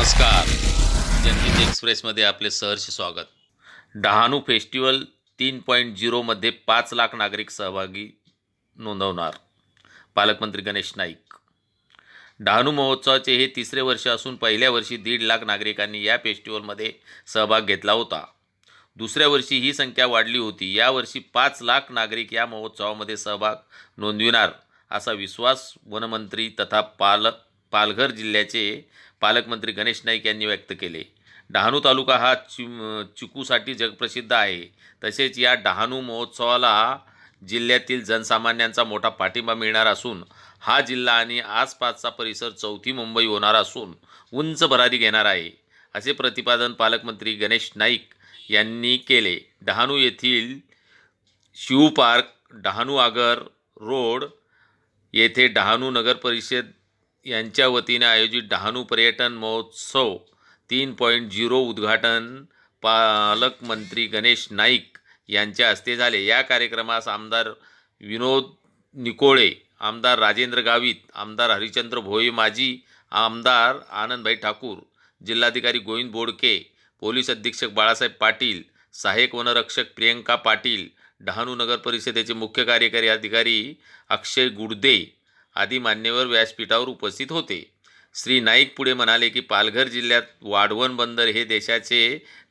नमस्कार. जनहित एक्सप्रेसमध्ये आपले सहर्ष स्वागत. डहाणू फेस्टिवल तीन पॉईंट झिरोमध्ये पाच लाख नागरिक सहभागी नोंदवणार. पालकमंत्री गणेश नाईक. डहाणू महोत्सवाचे हे तिसरे वर्ष असून पहिल्या वर्षी दीड लाख नागरिकांनी या फेस्टिवलमध्ये सहभाग घेतला होता. दुसऱ्या वर्षी ही संख्या वाढली होती. यावर्षी पाच लाख नागरिक या महोत्सवामध्ये सहभाग नोंदविणार असा विश्वास वनमंत्री तथा पाल पालघर जिल्ह्याचे पालकमंत्री गणेश नाईक यांनी व्यक्त केले. डहाणू तालुका हा चि चिकूसाठी जगप्रसिद्ध आहे. तसेच या डहाणू महोत्सवाला जिल्ह्यातील जनसामान्यांचा मोठा पाठिंबा मिळणार असून हा जिल्हा आणि आसपासचा परिसर चौथी मुंबई होणार असून उंच भरारी घेणार आहे असे प्रतिपादन पालकमंत्री गणेश नाईक यांनी केले. डहाणू येथील शिव पार्क डहाणू आगर रोड येथे डहाणू नगर परिषद यांच्या वतीने आयोजित डहाणू पर्यटन महोत्सव तीन पॉईंट झिरो उद्घाटन पालकमंत्री गणेश नाईक यांच्या हस्ते झाले. या कार्यक्रमास आमदार विनोद निकोळे आमदार राजेंद्र गावित आमदार हरिचंद्र भोये माजी आमदार आनंदभाई ठाकूर जिल्हाधिकारी गोविंद बोडके पोलीस अधीक्षक बाळासाहेब पाटील सहाय्यक वनरक्षक प्रियंका पाटील डहाणू नगर परिषदेचे मुख्य कार्यकारी अधिकारी अक्षय गुडदे आदी मान्यवर व्यासपीठावर उपस्थित होते. श्री नाईक पुढे म्हणाले की पालघर जिल्ह्यात वाढवण बंदर हे देशाचे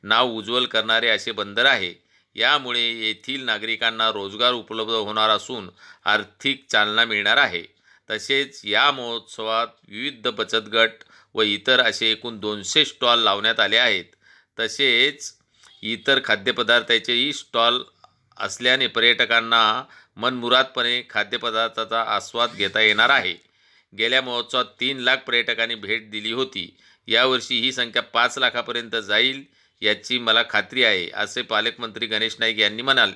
नाव उज्ज्वल करणारे असे बंदर आहे. यामुळे येथील नागरिकांना रोजगार उपलब्ध होणार असून आर्थिक चालना मिळणार आहे. तसेच या महोत्सवात विविध बचत गट व इतर असे एकूण दोनशे स्टॉल लावण्यात आले आहेत. तसेच इतर खाद्यपदार्थाचेही स्टॉल असल्याने पर्यटकांना मनमुरादपणे खाद्यपदार्थाचा आस्वाद घेता येणार आहे. गेल्या महोत्सवात तीन लाख पर्यटकांनी भेट दिली होती. यावर्षी ही संख्या पाच लाखापर्यंत जाईल याची मला खात्री आहे असे पालकमंत्री गणेश नाईक यांनी म्हणाल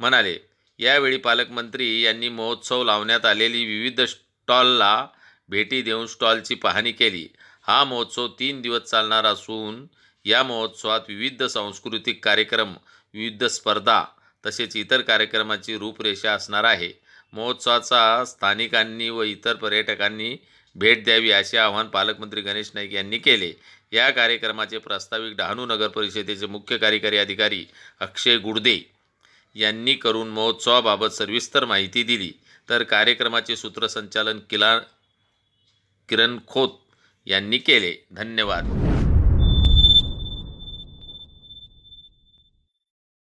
म्हणाले. यावेळी पालकमंत्री यांनी महोत्सव लावण्यात आलेली विविध स्टॉलला भेटी देऊन स्टॉलची पाहणी केली. हा महोत्सव तीन दिवस चालणार असून या महोत्सवात विविध सांस्कृतिक कार्यक्रम विविध स्पर्धा तसेच इतर कार्यक्रमाची रूपरेषा असणार आहे. महोत्सवाचा स्थानिकांनी व इतर पर्यटकांनी भेट द्यावी असे आवाहन पालकमंत्री गणेश नाईक यांनी केले. या कार्यक्रमाचे प्रास्ताविक डहाणू नगर परिषदेचे मुख्य कार्यकारी अधिकारी अक्षय गुडदे यांनी करून महोत्सवाबाबत सविस्तर माहिती दिली. तर कार्यक्रमाचे सूत्रसंचालन किला किरण खोत यांनी केले. धन्यवाद.